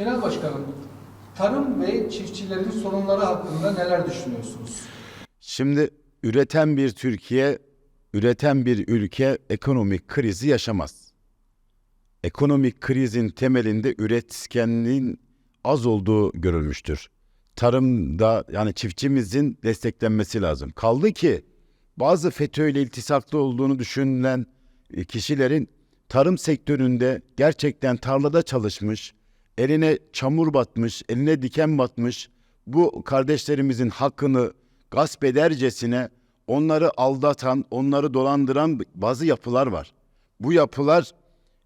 Genel Başkanım, tarım ve çiftçilerin sorunları hakkında neler düşünüyorsunuz? Şimdi üreten bir Türkiye, üreten bir ülke ekonomik krizi yaşamaz. Ekonomik krizin temelinde üretkenliğin az olduğu görülmüştür. Tarımda yani çiftçimizin desteklenmesi lazım. Kaldı ki bazı FETÖ'yle iltisaklı olduğunu düşünülen kişilerin tarım sektöründe gerçekten tarlada çalışmış, eline çamur batmış, eline diken batmış bu kardeşlerimizin hakkını gasp edercesine onları aldatan, onları dolandıran bazı yapılar var. Bu yapılar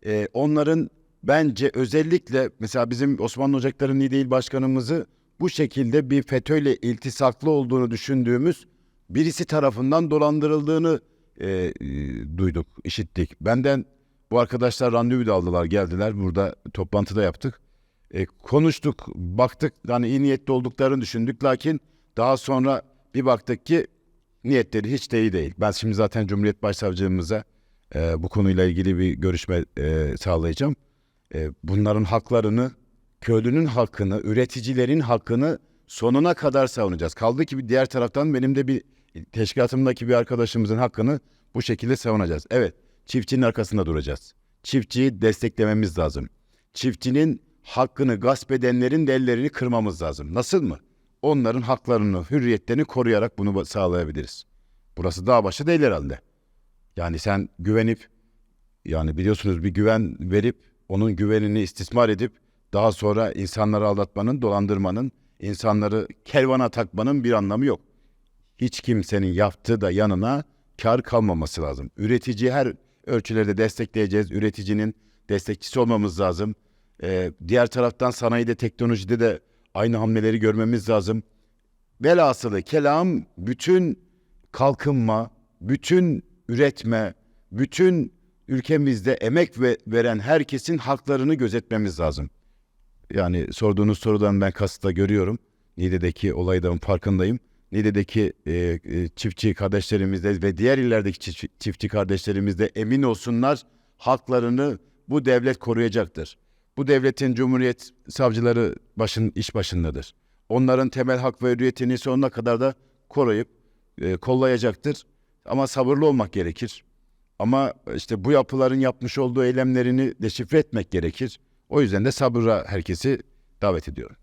e, onların bence özellikle mesela bizim Osmanlı Ocakları Niğde İl Başkanımızı bu şekilde bir FETÖ'yle iltisaklı olduğunu düşündüğümüz birisi tarafından dolandırıldığını e, e, duyduk, işittik. Benden bu arkadaşlar randevu da aldılar, geldiler. Burada toplantıda yaptık. E, konuştuk, baktık yani iyi niyetli olduklarını düşündük. Lakin daha sonra bir baktık ki niyetleri hiç de iyi değil. Ben şimdi zaten Cumhuriyet Başsavcılığımıza e, bu konuyla ilgili bir görüşme e, sağlayacağım. E, bunların haklarını, köylünün hakkını, üreticilerin hakkını sonuna kadar savunacağız. Kaldı ki bir diğer taraftan benim de bir teşkilatımdaki bir arkadaşımızın hakkını bu şekilde savunacağız. Evet, çiftçinin arkasında duracağız. Çiftçiyi desteklememiz lazım. Çiftçinin hakkını gasp edenlerin de ellerini kırmamız lazım. Nasıl mı? Onların haklarını, hürriyetlerini koruyarak bunu sağlayabiliriz. Burası dağ başı değil herhalde. Yani sen güvenip yani biliyorsunuz bir güven verip onun güvenini istismar edip daha sonra insanları aldatmanın, dolandırmanın, insanları kervana takmanın bir anlamı yok. Hiç kimsenin yaptığı da yanına kar kalmaması lazım. Üretici her ölçülerde destekleyeceğiz. Üreticinin destekçisi olmamız lazım. Ee, diğer taraftan sanayide, teknolojide de aynı hamleleri görmemiz lazım. Velhasılı kelam bütün kalkınma, bütün üretme, bütün ülkemizde emek ve veren herkesin haklarını gözetmemiz lazım. Yani sorduğunuz sorudan ben kasıtla görüyorum. Niğde'deki olaydan farkındayım. Niğde'deki e, e, çiftçi kardeşlerimizde ve diğer illerdeki çiftçi, kardeşlerimizde emin olsunlar haklarını bu devlet koruyacaktır. Bu devletin cumhuriyet savcıları başın iş başındadır. Onların temel hak ve hürriyetini sonuna kadar da koruyup e, kollayacaktır. Ama sabırlı olmak gerekir. Ama işte bu yapıların yapmış olduğu eylemlerini deşifre etmek gerekir. O yüzden de sabıra herkesi davet ediyorum.